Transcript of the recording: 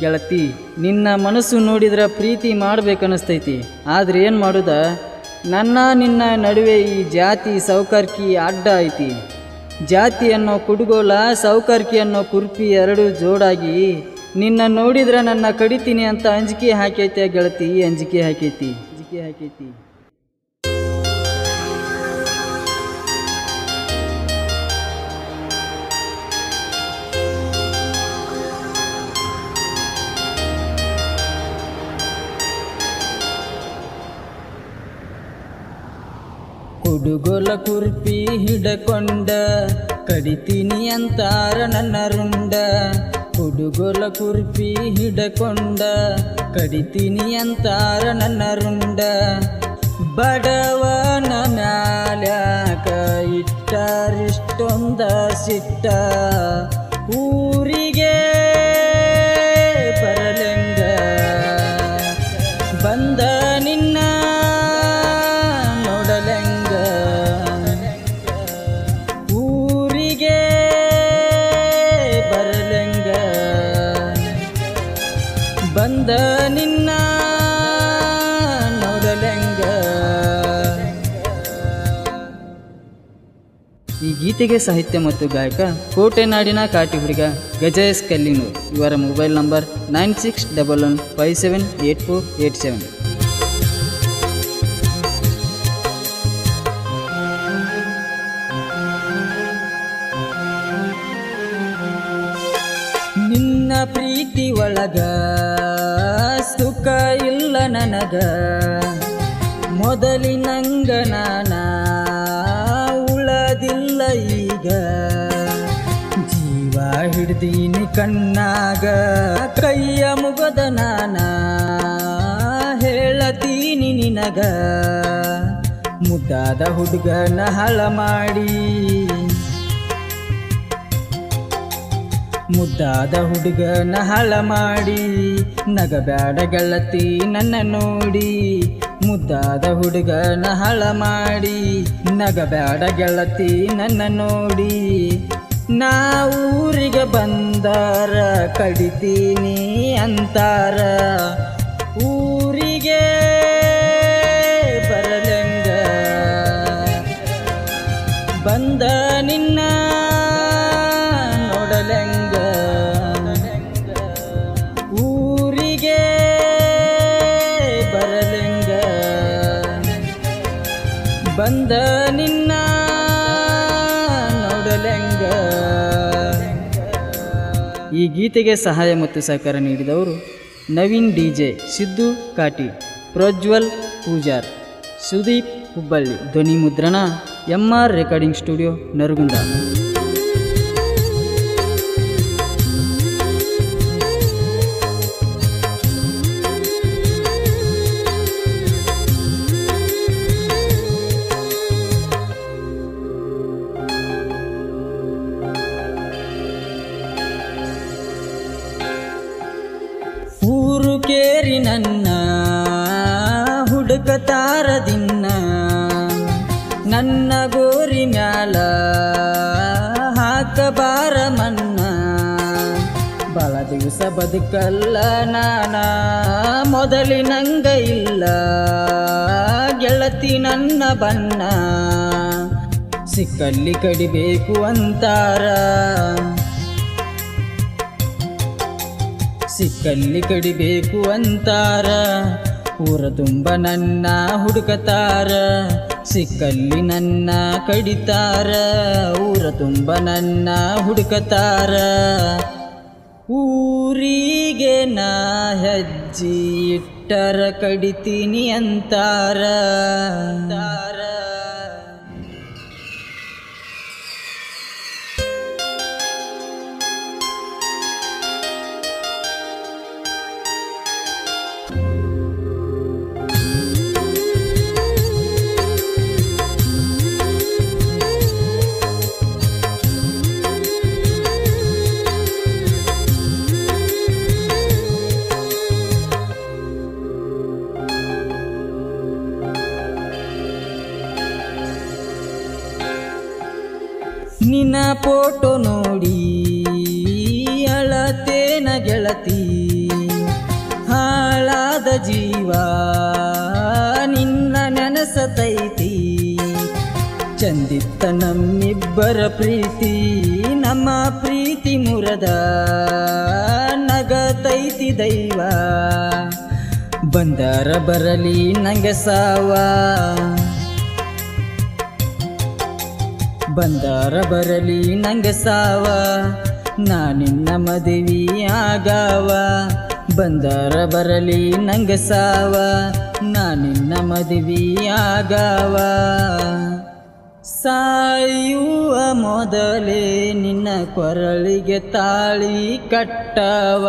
ಗೆಳತಿ, ನಿನ್ನ ಮನಸ್ಸು ನೋಡಿದ್ರೆ ಪ್ರೀತಿ ಮಾಡ್ಬೇಕನ್ನಿಸ್ತೈತಿ. ಆದ್ರೆ ಏನು ಮಾಡುದ? ನನ್ನ ನಿನ್ನ ನಡುವೆ ಈ ಜಾತಿ ಸೌಕರ್ಕಿ ಅಡ್ಡ ಐತಿ. ಜಾತಿ ಅನ್ನೋ ಕುಡುಗೋಲ, ಸೌಕರ್ಕಿ ಅನ್ನೋ ಕುರ್ಪಿ ಎರಡು ಜೋಡಾಗಿ, ನಿನ್ನ ನೋಡಿದ್ರೆ ನನ್ನ ಕಡಿತೀನಿ ಅಂತ ಅಂಜಿಕೆ ಹಾಕೈತೆ ಗೆಳತಿ, ಅಂಜಿಕೆ ಹಾಕೈತಿ ಅಂಜಿಕೆ ಹಾಕೈತಿ. ಕುಡುಗೊಲ ಕುರ್ಪಿ ಹಿಡಕೊಂಡ ಕಡಿತೀನಿ ಅಂತಾರ ನನ್ನ ರುಂಡ. ಹುಡುಗೊಲ ಕುರ್ಪಿ ಹಿಡಕೊಂಡ ಕಡಿತೀನಿ ಅಂತಾರ ನನ್ನ ರುಂಡ. ಬಡವನ ಮ್ಯಾಲ್ಯಾಕ ಇಟ್ಟರಿಷ್ಟೊಂದ ಸಿಟ್ಟ. ಬಂದ ನಿನ್ನ ನೋಡಲೆಂಗ. ಈ ಗೀತೆಗೆ ಸಾಹಿತ್ಯ ಮತ್ತು ಗಾಯಕ ಕೋಟೆನಾಡಿನ ಕಾಟಿ ಹುಡುಗ ಗಜಯಸ್ ಕಲ್ಲಿನೂರ್. ಇವರ mobile number nine six double one five seven eight four eight seven. ನಿನ್ನ ಪ್ರೀತಿ ಒಳಗ ಇಲ್ಲ ಮೊದಲಿನಂಗನ ಉಳದಿಲ್ಲ ಈಗ. ಜೀವ ಹಿಡ್ದೀನಿ ಕಣ್ಣಾಗ, ಕೈಯ ಮುಗದ ನಾನ ಹೇಳತೀನಿ ನಿನಗ. ಮುದ್ದಾದ ಹುಡುಗನ ಹಳ ಮಾಡಿ ಮುದ್ದಾದ ಹುಡುಗನ ಹಳ ಮಾಡಿ ನಗಬೇಡ ಗೆಳತಿ ನನ್ನ ನೋಡಿ. ಮುದ್ದಾದ ಹುಡುಗನ ಹಳ ಮಾಡಿ ನಗಬೇಡ ಗೆಳತಿ ನನ್ನ ನೋಡಿ. ನಾ ಊರಿಗೆ ಬಂದಾರ, ಕಡಿತೀನಿ ಅಂತಾರ. ಈ ಗೀತೆಗೆ ಸಹಾಯ ಮತ್ತು ಸಹಕಾರ ನೀಡಿದವರು ನವೀನ್ ಡಿಜೆ, ಸಿದ್ದು ಕಾಟಿ, ಪ್ರಜ್ವಲ್ ಪೂಜಾರ್, ಸುದೀಪ್ ಹುಬ್ಬಳ್ಳಿ ಧ್ವನಿ ಮುದ್ರಣ M R recording studio Naragund. ಕೇರಿ ನನ್ನ ಹುಡುಕತಾರದಿನ್ನ ನನ್ನ ಗೋರಿ ಮ್ಯಾಲ ಹಾಕಬಾರ ಮನ್ನ. ಬಲ ದಿವಸ ಬದುಕಲ್ಲ ನಾನ ಮೊದಲಿನಂಗ ಇಲ್ಲ. ಗೆಳತಿ ನನ್ನ ಬಣ್ಣ. ಸಿಕ್ಕಲ್ಲಿ ಕಡಿಬೇಕು ಅಂತಾರ. ಸಿಕ್ಕಲ್ಲಿ ಕಡಿಬೇಕು ಅಂತಾರ. ಊರ ತುಂಬ ನನ್ನ ಹುಡುಕತಾರ. ಸಿಕ್ಕಲ್ಲಿ ನನ್ನ ಕಡಿತಾರ. ಊರ ತುಂಬ ನನ್ನ ಹುಡುಕತಾರ. ಊರಿಗೆ ನಾ ಹೆಜ್ಜಿ ಇಟ್ಟರ ಕಡಿತೀನಿ ಅಂತಾರ. ನಿನ್ನ ಫೋಟೋ ನೋಡಿ ಅಳತೇನ ಗೆಳತಿ ಹಾಳಾದ ಜೀವ, ನಿನ್ನ ನೆನಸತೈತಿ. ಚಂದಿತ್ತ ನಮ್ಮಿಬ್ಬರ ಪ್ರೀತಿ, ನಮ್ಮ ಪ್ರೀತಿ ಮುರದ ನಗತೈತಿ ದೈವ. ಬಂದರ ಬರಲಿ ನಂಗೆ ಸಾವಾ. ಬಂದಾರ ಬರಲಿ ನಂಗೆ ಸಾವ. ನಾನಿನ್ನ ಮದುವೆ ಆಗಾವ. ಬಂದಾರ ಬರಲಿ ನಂಗೆ ಸಾವ. ನಾನಿನ್ನ ಮದುವೆ ಆಗವ. ಸಾಯುವ ಮೊದಲೇ ನಿನ್ನ ಕೊರಳಿಗೆ ತಾಳಿ ಕಟ್ಟವ.